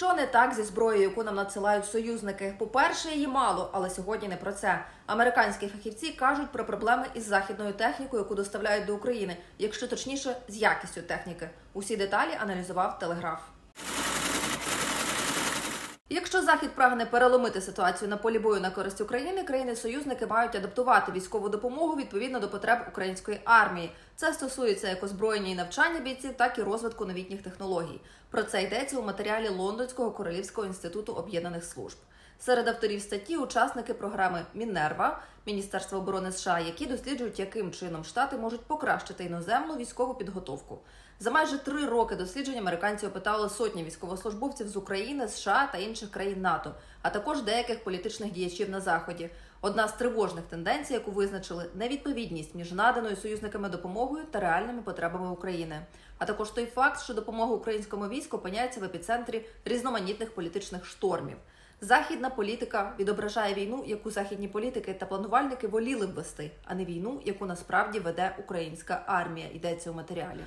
Що не так зі зброєю, яку нам надсилають союзники? По-перше, її мало, але сьогодні не про це. Американські фахівці кажуть про проблеми із західною технікою, яку доставляють до України, якщо точніше, з якістю техніки. Усі деталі аналізував телеграф. Якщо захід прагне переломити ситуацію на полі бою на користь України, країни-союзники мають адаптувати військову допомогу відповідно до потреб української армії. Це стосується як озброєння і навчання бійців, так і розвитку новітніх технологій. Про це йдеться у матеріалі Лондонського королівського інституту об'єднаних служб. Серед авторів статті учасники програми Мінерва Міністерства оборони США, які досліджують, яким чином штати можуть покращити іноземну військову підготовку. За майже три роки досліджень американці опитали сотні військовослужбовців з України, США та інших країн НАТО, а також деяких політичних діячів на заході. Одна з тривожних тенденцій, яку визначили невідповідність між наданою союзниками допомогою та реальними потребами України, а також той факт, що допомога українському війську опиняється в епіцентрі різноманітних політичних штормів. Західна політика відображає війну, яку західні політики та планувальники воліли б вести, а не війну, яку насправді веде українська армія. Йдеться у матеріалі.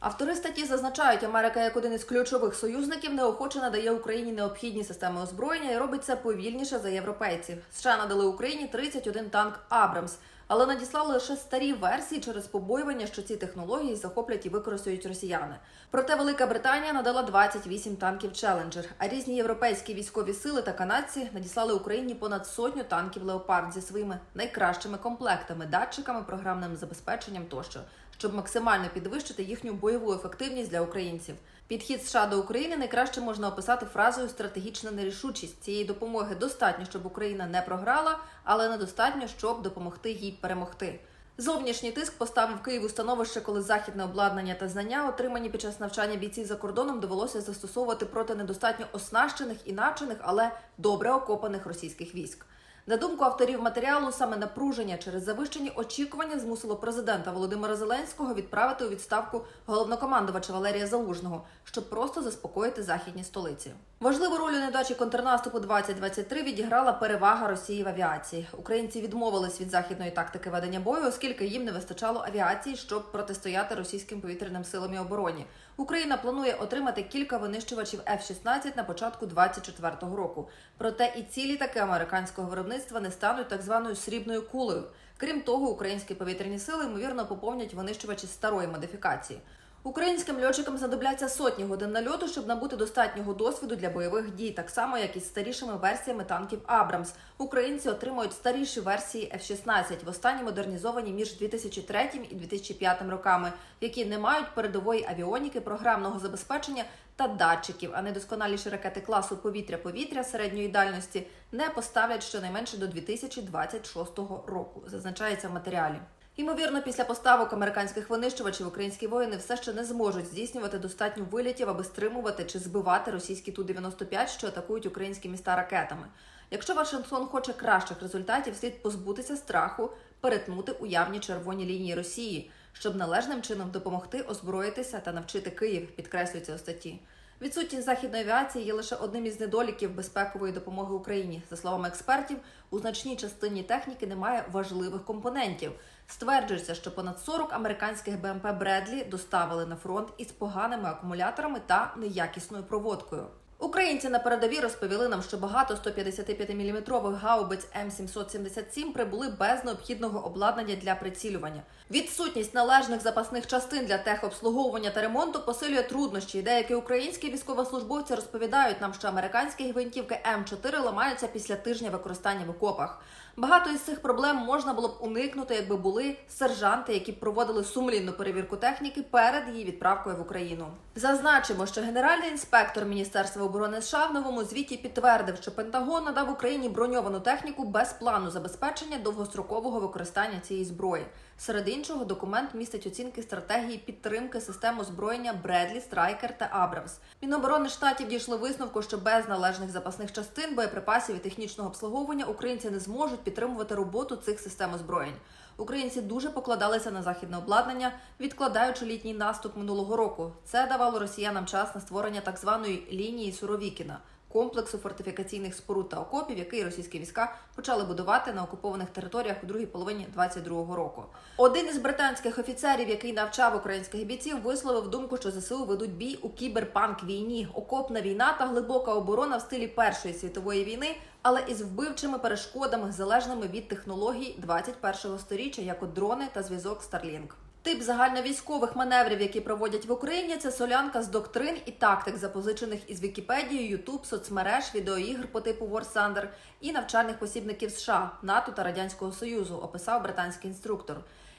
Автори статті зазначають, Америка як один із ключових союзників неохоче надає Україні необхідні системи озброєння і робить це повільніше за європейців. США надали Україні 31 танк Абрамс, але надіслали лише старі версії через побоювання, що ці технології захоплять і використають росіяни. Проте Велика Британія надала 28 танків Челенджер, а різні європейські військові сили та канадці надіслали Україні понад сотню танків Леопард зі своїми найкращими комплектами, датчиками, програмним забезпеченням тощо, щоб максимально підвищити їхню бойову ефективність для українців. Підхід США до України найкраще можна описати фразою стратегічна нерішучість цієї допомоги достатньо, щоб Україна не програла, але недостатньо, щоб допомогти їй перемогти. Зовнішній тиск поставив Київ у становище, коли західне обладнання та знання, отримані під час навчання бійців за кордоном, довелося застосовувати проти недостатньо оснащених і навчених, але добре окопаних російських військ. На думку авторів матеріалу, саме напруження через завищені очікування змусило президента Володимира Зеленського відправити у відставку головнокомандувача Валерія Залужного, щоб просто заспокоїти західні столиці. Важливу роль у недачі контрнаступу 2023 відіграла перевага Росії в авіації. Українці відмовились від західної тактики ведення бою, оскільки їм не вистачало авіації, щоб протистояти російським повітряним силам і обороні. Україна планує отримати кілька винищувачів F-16 на початку 2024 року. Проте і ці літаки американського виробництва не стануть так званою срібною кулею. Крім того, українські повітряні сили ймовірно поповнять винищувачі старої модифікації. Українським льотчикам знадобляться сотні годин нальоту, щоб набути достатнього досвіду для бойових дій, так само як і з старішими версіями танків Абрамс. Українці отримують старіші версії F-16, востаннє модернізовані між 2003 і 2005 роками, які не мають передової авіоніки, програмного забезпечення та датчиків, а недосконаліші ракети класу повітря-повітря середньої дальності не поставлять щонайменше до 2026 року. Зазначається в матеріалі. Ймовірно, після поставок американських винищувачів українські воїни все ще не зможуть здійснювати достатньо вилітів, аби стримувати чи збивати російські Ту-95, що атакують українські міста ракетами. Якщо Вашингтон хоче кращих результатів, слід позбутися страху, перетнути уявні червоні лінії Росії, щоб належним чином допомогти озброїтися та навчити Київ, підкреслюється у статті. Відсутність західної авіації є лише одним із недоліків безпекової допомоги Україні. За словами експертів, у значній частині техніки немає важливих компонентів. Стверджується, що понад 40 американських БМП Бредлі доставили на фронт із поганими акумуляторами та неякісною проводкою. Українці на передовій розповіли нам, що багато 155-мм гаубиць М777 прибули без необхідного обладнання для прицілювання. Відсутність належних запасних частин для техобслуговування та ремонту посилює труднощі. Деякі українські військовослужбовці розповідають нам, що американські гвинтівки М4 ламаються після тижня використання в окопах. Багато із цих проблем можна було б уникнути, якби були сержанти, які проводили сумлінну перевірку техніки перед її відправкою в Україну. Зазначимо, що генеральний інспектор Міністерства оборони США в новому звіті підтвердив, що Пентагон надав Україні броньовану техніку без плану забезпечення довгострокового використання цієї зброї. Серед іншого, документ містить оцінки стратегії підтримки систем озброєння Бредлі, Страйкер та Абрамс. Міноборони штатів дійшли висновку, що без належних запасних частин, боєприпасів і технічного обслуговування українці не зможуть підтримувати роботу цих систем озброєнь. Українці дуже покладалися на західне обладнання, відкладаючи літній наступ минулого року. Це давало росіянам час на створення так званої лінії Суровікіна. комплексу фортифікаційних споруд та окопів, який російські війська почали будувати на окупованих територіях у другій половині 22-го року. Один із британських офіцерів, який навчав українських бійців, висловив думку, що ЗСУ ведуть бій у кіберпанк війні, окопна війна та глибока оборона в стилі Першої світової війни, але із вбивчими перешкодами, залежними від технологій 21-го сторіччя, як от дрони та зв'язок Starlink. Тип загальновійськових маневрів, які проводять в Україні, це солянка з доктрин і тактик, запозичених із Вікіпедії, Ютуб, соцмереж, відеоігр по типу Thunder і навчальних посібників США, НАТО та Радянського Союзу, описав британський інструктор.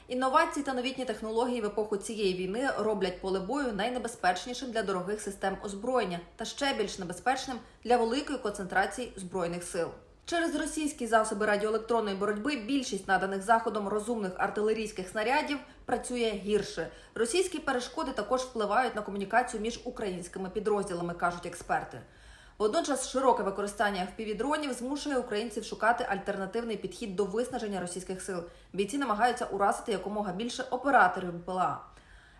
Інновації та новітні технології в епоху цієї війни роблять поле бою найнебезпечнішим для дорогих систем озброєння та ще більш небезпечним для великої концентрації збройних сил. Через російські засоби радіоелектронної боротьби більшість наданих заходом розумних артилерійських снарядів працює гірше. Російські перешкоди також впливають на комунікацію між українськими підрозділами, кажуть експерти. Водночас широке використання FPV-дронів змушує українців шукати альтернативний підхід до виснаження російських сил. Бійці намагаються уразити якомога більше операторів БПЛА.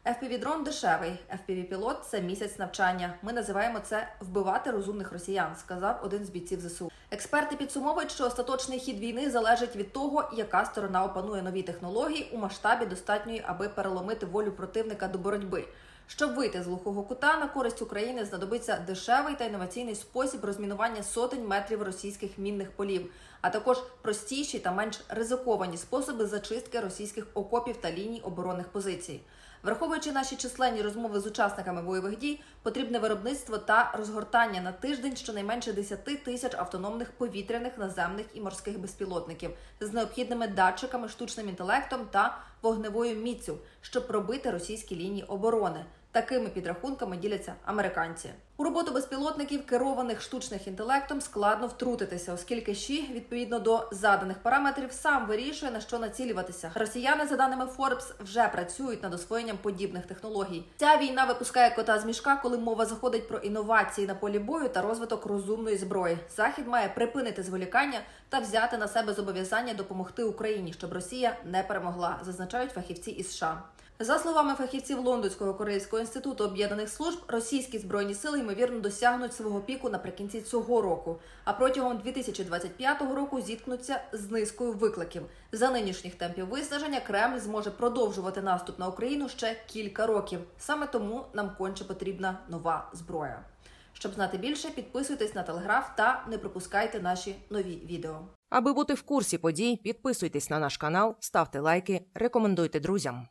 FPV-дрон дешевий. FPV-пілот – це місяць навчання. Ми називаємо це вбивати розумних росіян, сказав один з бійців ЗСУ. Експерти підсумовують, що остаточний хід війни залежить від того, яка сторона опанує нові технології у масштабі достатньої, аби переломити волю противника до боротьби. Щоб вийти з глухого кута на користь України знадобиться дешевий та інноваційний спосіб розмінування сотень метрів російських мінних полів, а також простіші та менш ризиковані способи зачистки російських окопів та ліній оборонних позицій. Враховуючи наші численні розмови з учасниками бойових дій, потрібне виробництво та розгортання на тиждень щонайменше 10 тисяч автономних повітряних, наземних і морських безпілотників з необхідними датчиками, штучним інтелектом та вогневою міцю, щоб пробити російські лінії оборони. Такими підрахунками діляться американці. У роботу безпілотників, керованих штучним інтелектом, складно втрутитися, оскільки ЩІ, відповідно до заданих параметрів, сам вирішує на що націлюватися. Росіяни, за даними Forbes, вже працюють над освоєнням подібних технологій. Ця війна випускає кота з мішка, коли мова заходить про інновації на полі бою та розвиток розумної зброї. Захід має припинити зволікання та взяти на себе зобов'язання допомогти Україні, щоб Росія не перемогла, зазначають фахівці із США. За словами фахівців Лондонського корейського інституту об'єднаних служб, російські збройні сили ймовірно досягнуть свого піку наприкінці цього року, а протягом 2025 року зіткнуться з низкою викликів. За нинішніх темпів виснаження Кремль зможе продовжувати наступ на Україну ще кілька років. Саме тому нам конче потрібна нова зброя. Щоб знати більше, підписуйтесь на телеграф та не пропускайте наші нові відео. Аби бути в курсі подій, підписуйтесь на наш канал, ставте лайки, рекомендуйте друзям.